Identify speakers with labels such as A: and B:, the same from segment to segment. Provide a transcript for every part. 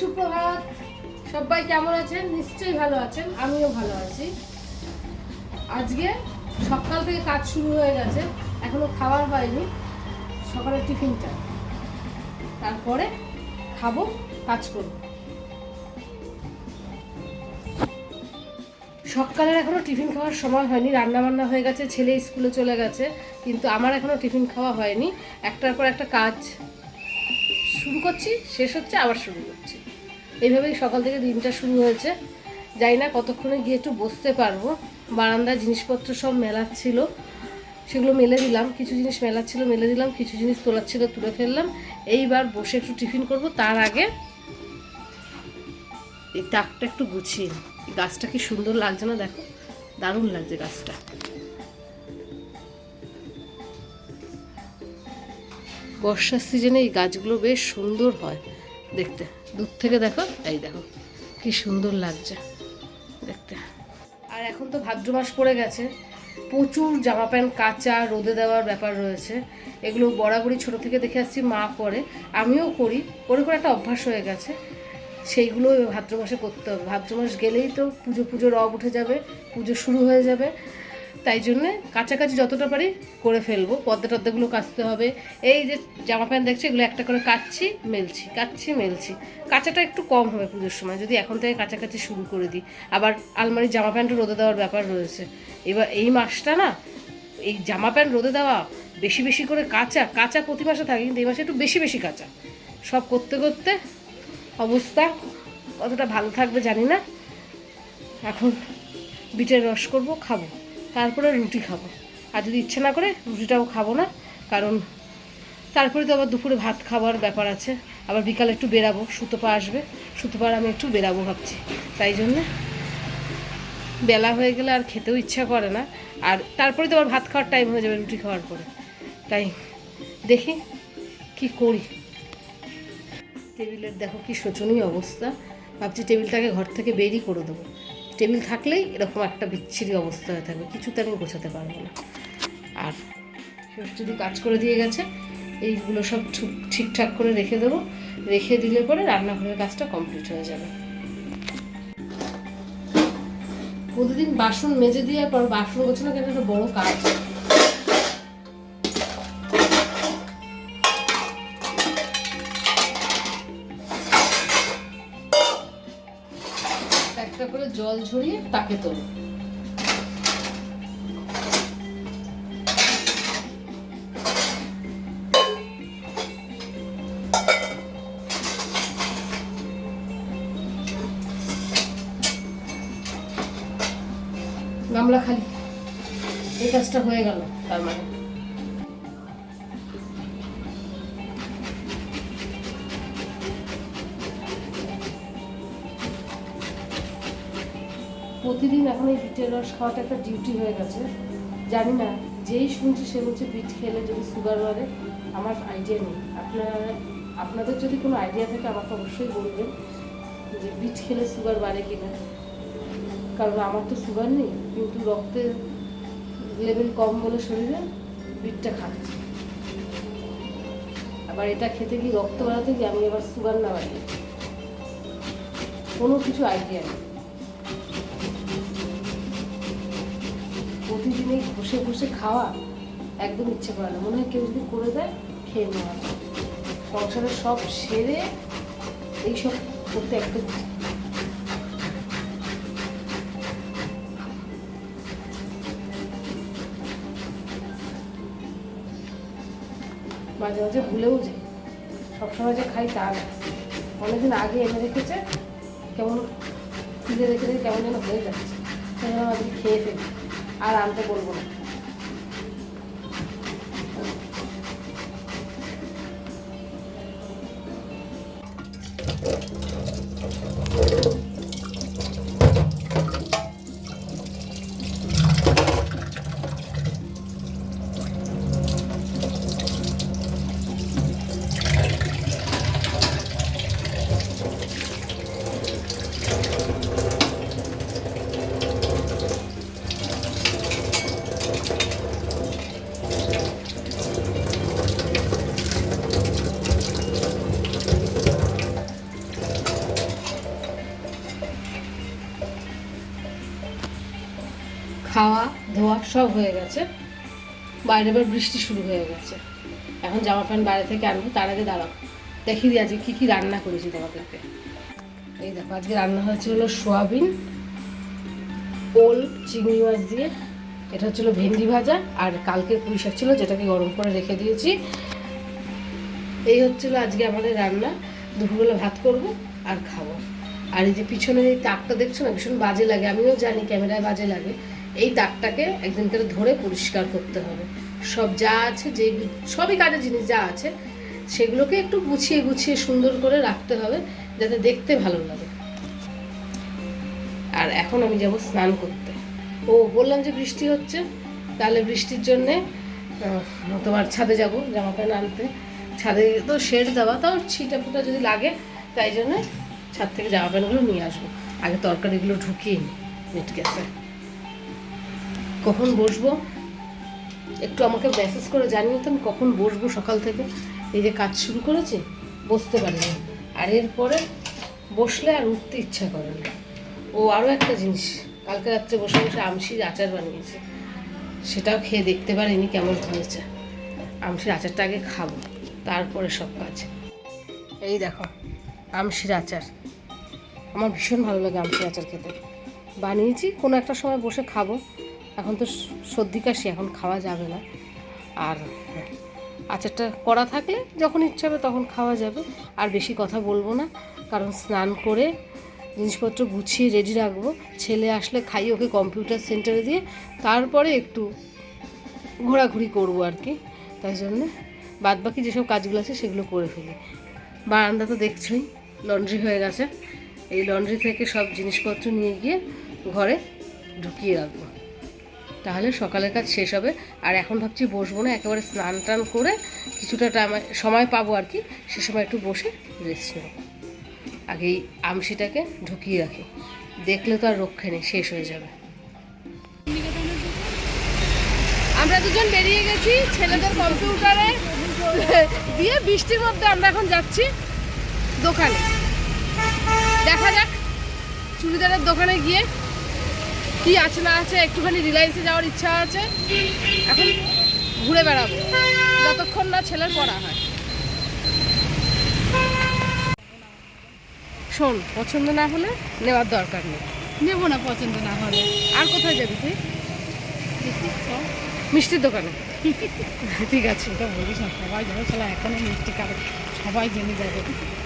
A: সুপ্রভাত। সবাই কেমন আছেন? নিশ্চয়ই ভালো আছেন। আমিও ভালো আছি। আজকে সকাল থেকে কাজ শুরু হয়ে গেছে। এখনও খাওয়ার হয়নি। সকালের টিফিনটা। তারপরে খাব, কাজ করব। সকালের এখনও টিফিন খাওয়ার সময় হয়নি। রান্না বান্না হয়ে গেছে, ছেলে স্কুলে চলে গেছে, কিন্তু আমার এখনও টিফিন খাওয়া হয়নি। একটার পর একটা কাজ শুরু করছি, শেষ হচ্ছে, আবার শুরু করছি। এইভাবেই সকাল থেকে দিনটা শুরু হয়েছে। যাই না কতক্ষণে গিয়ে একটু বসতে পারব। বারান্দায় জিনিসপত্র সব মেলাচ্ছিল সেগুলো মেলে দিলাম। কিছু জিনিস মেলাচ্ছিল মেলে দিলাম, কিছু জিনিস তোলার ছিল, তুলে ফেললাম। এইবার বসে একটু টিফিন করব, তার আগে এই টাকটা একটু গুছিয়ে গাছটা কি সুন্দর লাগছে না, দেখো। দারুণ লাগছে গাছটা। বর্ষার সিজনে এই গাছগুলো বেশ সুন্দর হয় দেখতে। দূর থেকে দেখো, এই দেখো, কি সুন্দর লাগছে দেখতে। আর এখন তো ভাদ্র মাস পড়ে গেছে, প্রচুর জামা প্যান্ট কাঁচা রোদে দেওয়ার ব্যাপার রয়েছে, এগুলো বরাবরই ছোট থেকে দেখে আসছি মা করে, আমিও করি, করে করে একটা অভ্যাস হয়ে গেছে, সেইগুলো ভাদ্র মাসে করতে হবে। ভাদ্র মাস গেলেই তো পুজো পুজো রব উঠে যাবে, পুজো শুরু হয়ে যাবে তাই জন্যে কাছাকাছি যতটা পারি করে ফেলব। পদ্মা টদ্দাগুলো কাচতে হবে। এই যে জামা প্যান্ট দেখছি, এগুলো একটা করে কাচ্ছি, মেলছি কাচ্ছি, মেলছি। কাঁচাটা একটু কম হবে পুজোর সময়, যদি এখন থেকে কাছাকাছি শুরু করে দিই। আবার আলমারির জামা প্যান্টও রোদে দেওয়ার ব্যাপার রয়েছে। এবার এই মাসটা না, এই জামা প্যান্ট রোদে দেওয়া, বেশি বেশি করে কাঁচা কাঁচা প্রতি মাসে থাকে, কিন্তু এই মাসে একটু বেশি বেশি কাঁচা। সব করতে করতে অবস্থা কতটা ভালো থাকবে জানি না। এখন বিটের রস করব, খাব। তারপরে রুটি খাব। আর যদি ইচ্ছে না করে, রুটিটাও খাব না, কারণ তারপরে তো আবার দুপুরে ভাত খাওয়ার ব্যাপার আছে। আবার বিকালে একটু বেরাবো সুতোপা আসবে। সুতোপার আমি একটু বেরাবো ভাবছি। তাই জন্যে বেলা হয়ে গেলে আর খেতেও ইচ্ছা করে না। আর তারপরে তো আবার ভাত খাওয়ার টাইম হয়ে যাবে রুটি খাওয়ার পরে। তাই দেখি কি করি। টেবিলের দেখো কি শোচনীয় অবস্থা। ভাবছি টেবিলটাকে ঘর থেকে বেরই করে দেবো। টেবিল থাকলেই এরকম একটা বিচ্ছিরি অবস্থা হয়ে থাকবে, কিছুতে আমি গোছাতে পারব না। আর যদি কাজ করে দিয়ে গেছে, এইগুলো সব ঠিক- ঠিকঠাক করে রেখে দেবো। রেখে দিলে পরে রান্নাঘরের কাজটা কমপ্লিট হয়ে যাবে। প্রতিদিন বাসন মেজে দিয়ে পর বাসন গোছানো কিন্তু একটা বড় কাজ। জল ঝরিয়ে তাকে তোলো। গামলা খালি। এই কাজটা হয়ে গেল তার মানে। প্রতিদিন এখন এই বিটের রস খাওয়াটা একটা ডিউটি হয়ে গেছে। জানি না, যেই শুনছে সে বলছে বিট খেলে যদি সুগার বাড়ে, আমার আইডিয়া নেই। আপনারা, আপনাদের যদি কোনো আইডিয়া থাকে, আমাকে অবশ্যই বলবেন যে বিট খেলে সুগার বাড়ে কিনা। কারণ আমার তো সুগার নেই, কিন্তু রক্তের লেভেল কম বলে শরীরে বিটটা খাচ্ছি। আবার এটা খেতে গিয়ে রক্ত বাড়াতে গিয়ে আমি এবার সুগার না বাড়ি কোনো কিছু আইডিয়া নেই। প্রতিদিন এই ঘষে ঘষে খাওয়া একদম ইচ্ছে করে না। মনে হয় কেউ যদি করে দেয়, খেয়ে নেওয়া যায়। সংসারের সব সেরে এইসব করতে একদম মাঝে মাঝে ভুলেও যাই। সবসময় যে খাই তা অনেকদিন আগে এনে রেখেছে, কেমন ফ্রিজে রেখে কেমন যেন হয়ে যাচ্ছে। সেই জন্য খেয়ে ফেলি। আর আনতে বলব না। সব হয়ে গেছে। বাইরে এবার বৃষ্টি শুরু হয়ে গেছে। এখন জামা প্যান্ট বাইরে থেকে আনব, তার আগে দাঁড়াও। দেখিয়ে দিই আজকে কী কী রান্না করেছি তোমাদেরকে। এই দেখো, আজকে রান্না হয়েছে হলো সোয়াবিন, ওল, চিংড়ি মাছ দিয়ে। এটা হচ্ছিল ভেন্ডি ভাজা আর কালকে পুঁই শাক ছিল, যেটাকে গরম করে রেখে দিয়েছি। এই হচ্ছিল আজকে আমাদের রান্না। দুপুরবেলা ভাত করব আর খাব। আর এই যে পিছনে এই তাকটা দেখছ না, ভীষণ বাজে লাগে, আমিও জানি ক্যামেরায় বাজে লাগে। এই তাকটাকে একদিন করে ধরে পরিষ্কার করতে হবে। সব যা আছে, যে সবই কাজের জিনিস যা আছে, সেগুলোকে একটু গুছিয়ে গুছিয়ে সুন্দর করে রাখতে হবে, যাতে দেখতে ভালো লাগে। আর এখন আমি যাব স্নান করতে। ও, বললাম যে বৃষ্টি হচ্ছে, তাহলে বৃষ্টির জন্যে তোমার ছাদে যাব, জামা প্যান্ট আনতে। ছাদে তো শেড দেওয়া তাও ছিটা ফুটা যদি লাগে, তাই জন্য ছাদ থেকে জামা প্যান্টগুলো নিয়ে আসব। আগে তরকারিগুলো ঢুকিয়ে নিই মিট গ্যাসে কখন বসবো? একটু আমাকে মেসেজ করে জানিয়ে তো আমি কখন বসবো সকাল থেকে। এই যে কাজ শুরু করেছি, বসতে পারিনি। আর এরপরে বসলে আর উঠতে ইচ্ছা করে না। ও আরও একটা জিনিস, কালকে রাত্রে বসে বসে আমশির আচার বানিয়েছে। সেটাও খেয়ে দেখতে পারিনি কেমন হয়েছে। আমশির আচারটা আগে খাব, তারপরে সব কাজ। এই দেখো, আমশির আচার। আমার ভীষণ ভালো লাগে আমশির আচার খেতে। বানিয়েছি, কোনো একটা সময় বসে খাব। এখন তো সর্দি কাশি, এখন খাওয়া যাবে না। আর আচারটা করা থাকলে যখন ইচ্ছা হবে তখন খাওয়া যাবে। আর বেশি কথা বলব না, কারণ স্নান করে জিনিসপত্র গুছিয়ে রেডি রাখব। ছেলে আসলে খাই ওকে কম্পিউটার সেন্টারে দিয়ে, তারপরে একটু ঘোরাঘুরি করব আর কি। তাই জন্যে বাদ বাকি যেসব কাজগুলো আছে সেগুলো করে ফেলি। বারান্দা তো দেখছোই লন্ড্রি হয়ে গেছে। এই লন্ড্রি থেকে সব জিনিসপত্র নিয়ে গিয়ে ঘরে ঢুকিয়ে রাখব। তাহলে সকালের কাজ শেষ হবে। আর এখন ভাবছি বসবো না, একেবারে স্নান টান করে কিছুটা সময় পাবো আর কি, সে সময় একটু বসে রেস্ট নেব। আগে এই আমসিটাকে ঢুকিয়ে রাখি। দেখলে তো আর রক্ষে নেই, শেষ হয়ে যাবে। আমরা দুজন বেরিয়ে গেছি ছেলেদের কম্পিউটারে। দিয়ে বৃষ্টির মধ্যে আমরা এখন যাচ্ছি দোকানে। দেখা যাক চুড়িদারের দোকানে গিয়ে কি আছে না আছে একটুখানি রিলায়েন্সে যাওয়ার ইচ্ছা আছে এখন ঘুরে বেড়াবো। যতক্ষণ না ছেলের পড়া হয়। শোন পছন্দ না হলে নেওয়ার দরকার নেই।
B: নেব না পছন্দ না হলে।
A: আর কোথায় যাবি তুই? মিষ্টির দোকানে। ঠিক আছে
B: এটা বলিস না সবাই যাবে চলো এখনও মিষ্টি কারও সবাই জেনে যাবে।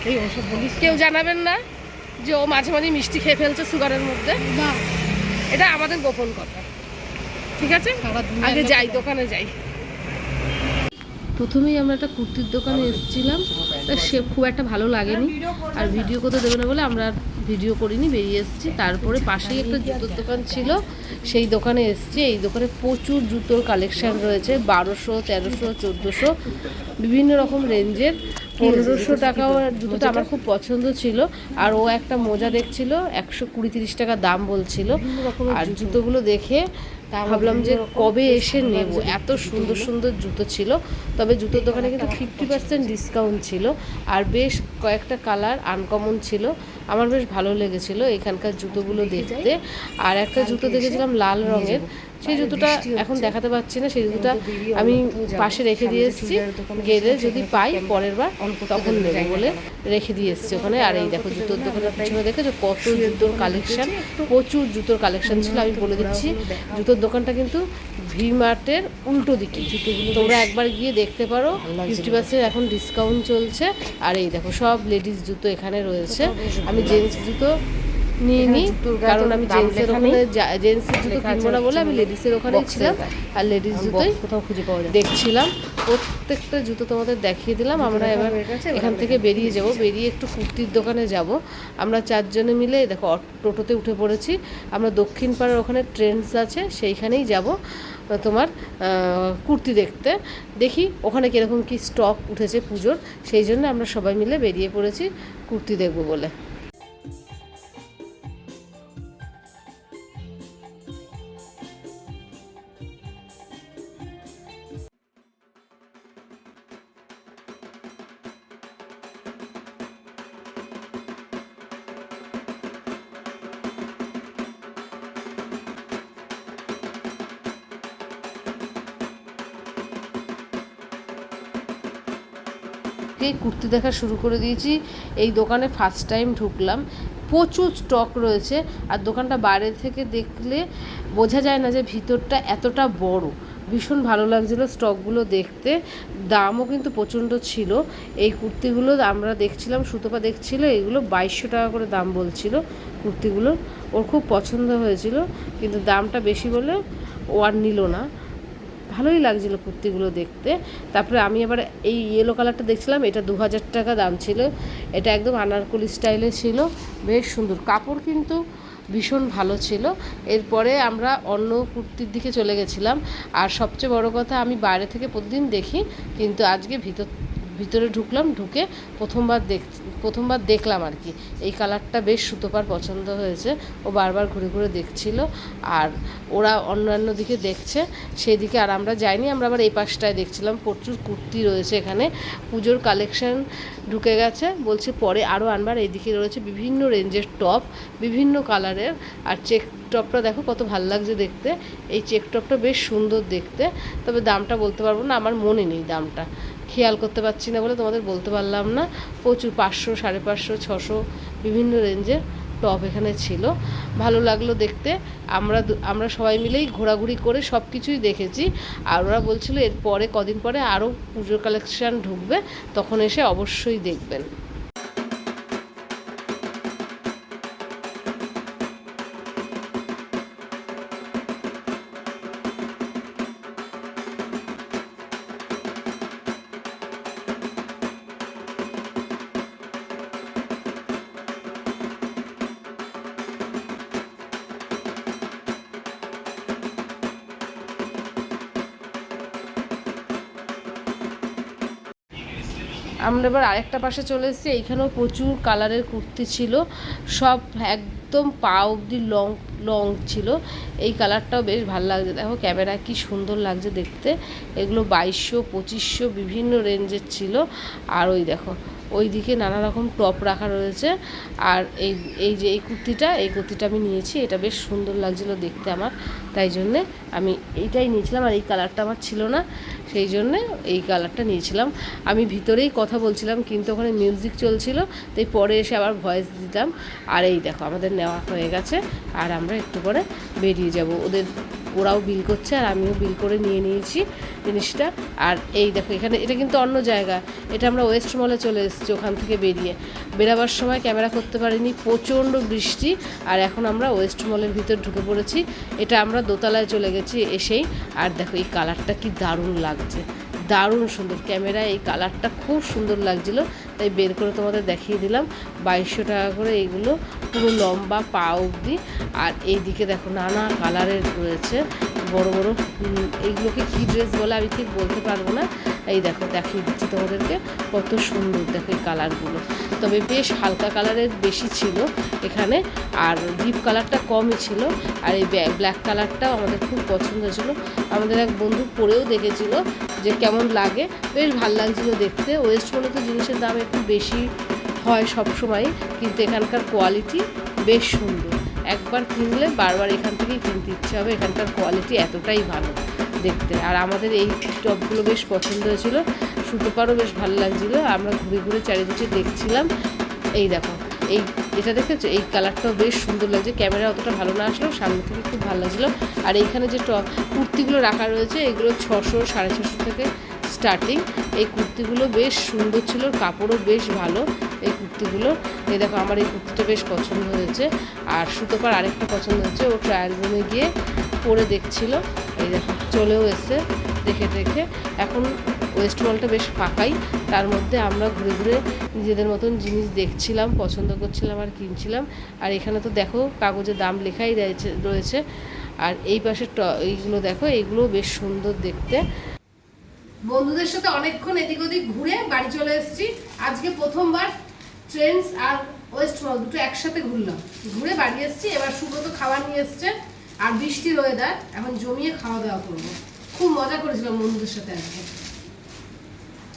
B: এই ওসব বলিস
A: কেউ জানাবেন না যে ও মাঝে মাঝে মিষ্টি খেয়ে ফেলছে সুগারের মধ্যে?
B: না।
A: এটা আমাদের গোপন কথা। ঠিক আছে? আগে যাই দোকানে যাই। প্রথমেই আমরা একটা কুর্তির দোকানে এসেছিলাম। তা সে খুব একটা ভালো লাগেনি। আর ভিডিও করতে দেবে না বলে আমরা ভিডিও করিনি বেরিয়ে এসেছি। তারপরে পাশেই একটা জুতোর দোকান ছিল। সেই দোকানে এসেছি। এই দোকানে প্রচুর জুতোর কালেকশান রয়েছে। বারোশো তেরোশো চোদ্দোশো বিভিন্ন রকম রেঞ্জের পনেরোশো টাকাও জুতোটা আমার খুব পছন্দ ছিল। আর ও একটা মোজা দেখছিল একশো কুড়ি তিরিশ টাকা দাম বলছিল। আর জুতোগুলো দেখে ভাবলাম যে কবে এসে নেব? এত সুন্দর সুন্দর জুতো ছিল। তবে জুতোর দোকানে কিন্তু ফিফটি পার্সেন্ট ডিসকাউন্ট ছিল। আর বেশ কয়েকটা কালার আনকমন ছিল। আমার বেশ ভালো লেগেছিল এখানকার জুতোগুলো দেখতে। আর একটা জুতো দেখেছিলাম লাল রঙের। সেই জুতোটা এখন দেখাতে পাচ্ছি না সেই জুতোটা আমি পাশে রেখে দিয়ে এসেছি গেলে যদি পাই পরের বার তখন নেব বলে রেখে দিয়ে এসেছি ওখানে। আর এই দেখো জুতোর দোকানের পিছনে দেখে যে কত জুতোর কালেকশন প্রচুর জুতোর কালেকশন ছিল আমি বলে দিচ্ছি। জুতোর দোকানটা কিন্তু ভি মার্টের উল্টো দিকে। তোমরা একবার গিয়ে দেখতে পারো। ফিফটি পার্সেন্ট এখন ডিসকাউন্ট চলছে। আর এই দেখো সব লেডিস জুতো এখানে রয়েছে। আমি জেন্টস জুতো নিয়ে নিই কারণ আমি জেন্টসের ওখানে জেন্টসের জুতো কিনবো না বলে আমি লেডিসের ওখানেই ছিলাম আর লেডিস জুতোই কোথাও খুঁজে পাওয়া যায় দেখছিলাম। প্রত্যেকটা জুতো তোমাদের দেখিয়ে দিলাম আমরা এবার এখান থেকে বেরিয়ে যাব বেরিয়ে একটু কুর্তির দোকানে যাব। আমরা চারজনে মিলে দেখো টোটোতে উঠে পড়েছি। আমরা দক্ষিণ পাড়ার ওখানে ট্রেন্ডস আছে সেইখানেই যাব তোমার কুর্তি দেখতে। দেখি ওখানে কীরকম কি স্টক উঠেছে পুজোর সেই জন্য আমরা সবাই মিলে বেরিয়ে পড়েছি কুর্তি দেখব বলে। আজকেই কুর্তি দেখা শুরু করে দিয়েছি। এই দোকানে ফার্স্ট টাইম ঢুকলাম। প্রচুর স্টক রয়েছে। আর দোকানটা বাইরে থেকে দেখলে বোঝা যায় না যে ভিতরটা এতটা বড়। ভীষণ ভালো লাগছিল স্টকগুলো দেখতে। দামও কিন্তু প্রচণ্ড ছিল। এই কুর্তিগুলো আমরা দেখছিলাম, সুতোপা দেখছিল, এগুলো বাইশশো টাকা করে দাম বলছিল কুর্তিগুলো। ওর খুব পছন্দ হয়েছিল, কিন্তু দামটা বেশি বলে ও আর নিল না। ভালোই লাগছিল কুর্তিগুলো দেখতে। তারপরে আমি আবার এই ইয়েলো কালারটা দেখছিলাম, এটা দু হাজার টাকা দাম ছিল। এটা একদম আনারকলি স্টাইলে ছিল, বেশ সুন্দর। কাপড় কিন্তু ভীষণ ভালো ছিল। এরপরে আমরা অন্য কুর্তির দিকে চলে গেছিলাম। আর সবচেয়ে বড় কথা, আমি বাইরে থেকে প্রতিদিন দেখি, কিন্তু আজকে ভিতর, ভিতরে ঢুকলাম, ঢুকে প্রথমবার দেখ প্রথমবার দেখলাম আর কি। এই কালারটা বেশ সুতোপার পছন্দ হয়েছে। ও বারবার ঘুরে ঘুরে দেখছিল আর ওরা অন্যান্য দিকে দেখছে সেই দিকে আর আমরা যাইনি। আমরা আবার এই পাশটায় দেখছিলাম, প্রচুর কুর্তি রয়েছে এখানে। পুজোর কালেকশন ঢুকে গেছে। বলছে পরে আরও আনবার। এইদিকে রয়েছে বিভিন্ন রেঞ্জের টপ, বিভিন্ন কালারের। আর চেক টপটা দেখো কত ভালো লাগছে দেখতে। এই চেক টপটা বেশ সুন্দর দেখতে। তবে দামটা বলতে পারব না, আমার মনে নেই দামটা। খেয়াল করতে পারছি না বলে তোমাদের বলতে পারলাম না। প্রচুর পাঁচশো, সাড়ে পাঁচশো, ছশো বিভিন্ন রেঞ্জের টপ এখানে ছিল। ভালো লাগল দেখতে। আমরা আমরা সবাই মিলেই ঘোরাঘুরি করে সব কিছুই দেখেছি। আর ওরা বলছিল এরপরে কদিন পরে আরও পুজোর কালেকশান ঢুকবে, তখন এসে অবশ্যই দেখবেন। আমরা এবার আরেকটা পাশে চলে এসেছি। এইখানেও প্রচুর কালারের কুর্তি ছিল। সব একদম পা অবধি লং লং ছিল। এই কালারটাও বেশ ভালো লাগছে। দেখো ক্যামেরা কি সুন্দর লাগছে দেখতে। এগুলো বাইশশো, পঁচিশশো বিভিন্ন রেঞ্জের ছিল। আর ওই দেখো, ওই দিকে নানা রকম টপ রাখা রয়েছে। আর এই এই যে এই কুর্তিটা এই কুর্তিটা আমি নিয়েছি। এটা বেশ সুন্দর লাগছিল দেখতে আমার। তাই জন্যে আমি এইটাই নিয়েছিলাম। আর এই কালারটা আমার ছিল না। সেই জন্যে এই কালারটা নিয়েছিলাম। আমি ভিতরেই কথা বলছিলাম, কিন্তু ওখানে মিউজিক চলছিল, তাই পরে এসে আবার ভয়েস দিতাম। আর এই দেখো, আমাদের নেওয়া হয়ে গেছে, আর আমরা একটু পরে বেরিয়ে যাব। ওদের, ওরাও বিল করছে, আর আমিও বিল করে নিয়ে নিয়েছি জিনিসটা। আর এই দেখো, এখানে, এটা কিন্তু অন্য জায়গা। এটা আমরা ওয়েস্ট মলে চলে এসেছি ওখান থেকে বেরিয়ে। বেরাবার সময় ক্যামেরা করতে পারিনি, প্রচণ্ড বৃষ্টি, আর এখন আমরা ওয়েস্ট মলের ভিতর ঢুকে পড়েছি। এটা আমরা দোতলায় চলে গেছি এসেই। আর দেখো, এই কালারটা কি দারুণ লাগছে। দারুণ সুন্দর। ক্যামেরায় এই কালারটা খুব সুন্দর লাগছিল, তাই বের করে তোমাদের দেখিয়ে দিলাম। বাইশশো টাকা করে এইগুলো পুরো লম্বা পা অবধি। আর এইদিকে দেখো নানা কালারের রয়েছে। বড় বড় এইগুলোকে কী ড্রেস বলে আমি ঠিক বলতে পারব না। এই দেখো, দেখিয়ে দিচ্ছি তোমাদেরকে কত সুন্দর দেখো এই কালারগুলো তবে বেশ হালকা কালারের বেশি ছিল এখানে, আর ডিপ কালারটা কমই ছিল, আর এই ব্ল্যাক কালারটাও আমাদের খুব পছন্দ ছিল আমাদের এক বন্ধু পরেও দেখেছিল যে কেমন লাগে, বেশ ভালো লাগছিল দেখতে। ওয়েস্ট মলে তো জিনিসের দাম একটু বেশি হয় সবসময় কিন্তু এখানকার কোয়ালিটি বেশ সুন্দর। একবার কিনলে বারবার এখান থেকেই কিনতে ইচ্ছে হবে। এখানকার কোয়ালিটি এতটাই ভালো দেখতে। আর আমাদের এই টপগুলো বেশ পছন্দ হয়েছিল। সুতোপারও বেশ ভালো লাগছিল। আমরা ঘুরে ঘুরে চারিদিকে দেখছিলাম। এই দেখো, এই, এটা দেখেছ? এই কালারটাও বেশ সুন্দর লাগছে। ক্যামেরা অতটা ভালো না আসলেও সামনে থেকে খুব ভালো লাগছিল। আর এইখানে যে কুর্তিগুলো রাখা রয়েছে, এগুলো ছশো, সাড়ে ছশো থেকে স্টার্টিং এই কুর্তিগুলো বেশ সুন্দর ছিল, কাপড়ও বেশ ভালো। এই কুর্তিগুলো। এই দেখো, আমার এই কুর্তিটা বেশ পছন্দ হয়েছে। আর সুতোপার আরেকটা পছন্দ হয়েছে, ও ট্রায়াল রুমে গিয়ে পরে দেখছিল। এই দেখো, চলেও এসে দেখে দেখে। এখন ওয়েস্ট মলটা বেশ ফাঁকাই, তার মধ্যে আমরা ঘুরে ঘুরে নিজেদের মতন জিনিস দেখছিলাম, পছন্দ করছিলাম আর কিনছিলাম। আর এখানে তো দেখো, কাগজে দাম লেখাই রয়েছে রয়েছে। আর এই পাশে এইগুলো দেখো, এইগুলো বেশ সুন্দর দেখতে। বন্ধুদের সাথে অনেকক্ষণ এদিক ওদিক ঘুরে বাড়ি চলে এসেছি। আজকে প্রথমবার ট্রেন্ডস আর ওয়েস্ট মল দুটো একসাথে ঘুরলাম। ঘুরে বাড়ি এসেছি, এবার সুব্রত খাবার নিয়ে এসছে আর বৃষ্টির ওয়েদার এখন জমিয়ে খাওয়া দাওয়া করব। খুব মজা করেছিলাম বন্ধুদের সাথে আজকে।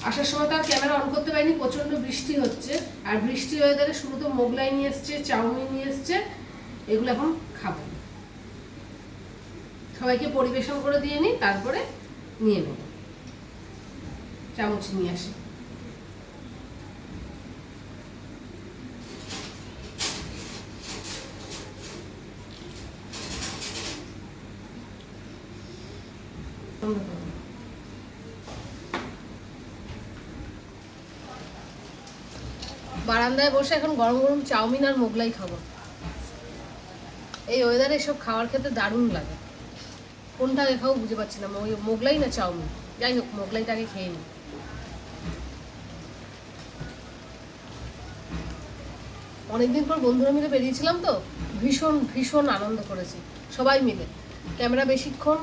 A: আসার সময় তো আর ক্যামেরা অন করতে পারিনি প্রচণ্ড বৃষ্টি হচ্ছে। আর বৃষ্টি ওয়েদারে শুরু তো মোগলাই নিয়ে এসছে, চাউমিন নিয়ে এসছে, এগুলো এখন খাব। সবাইকে পরিবেশন করে দিয়ে নিই তারপরে নিয়ে নেব। চামচ নিয়ে আসি। বারান্দায় বসে এখন গরম গরম চাউমিন আর মোগলাই খাব। এই ওয়েদারে এসব খাবার খেতে দারুণ লাগে। কোনটা আগে বুঝে পাচ্ছি না মোগলাই না চাউমিন? যাই হোক, মোগলাইটাকে খেয়ে নিই। অনেকদিন পর বন্ধুরা মিলে বেরিয়েছিলাম তো, ভীষণ ভীষণ আনন্দ করেছি। সবাই মিলে। ক্যামেরা বেশিক্ষণ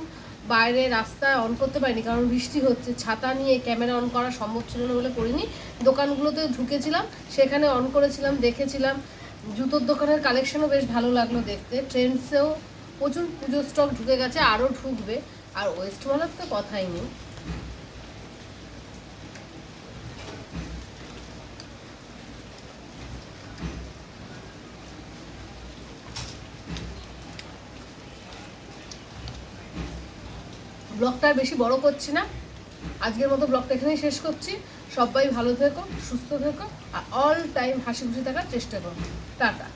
A: বাইরে রাস্তায় অন করতে পারিনি, কারণ বৃষ্টি হচ্ছে। ছাতা নিয়ে ক্যামেরা অন করা সম্ভব ছিল না বলে করিনি। দোকানগুলোতে ঢুকেছিলাম, সেখানে অন করেছিলাম, দেখেছিলাম। জুতোর দোকানের কালেকশনও বেশ ভালো লাগল দেখতে। ট্রেন্ডসেও প্রচুর পুজোর স্টক ঢুকে গেছে, আরও ঢুকবে। আর ওয়েস্ট মলের তো কথাই নেই। ব্লগটা আর বেশি বড় করছি না। আজকের মতো ব্লগটা এখানেই শেষ করছি। সবাই ভালো থেকো, সুস্থ থেকো, আর অল টাইম হাসি খুশি থাকার চেষ্টা করো। টাটা।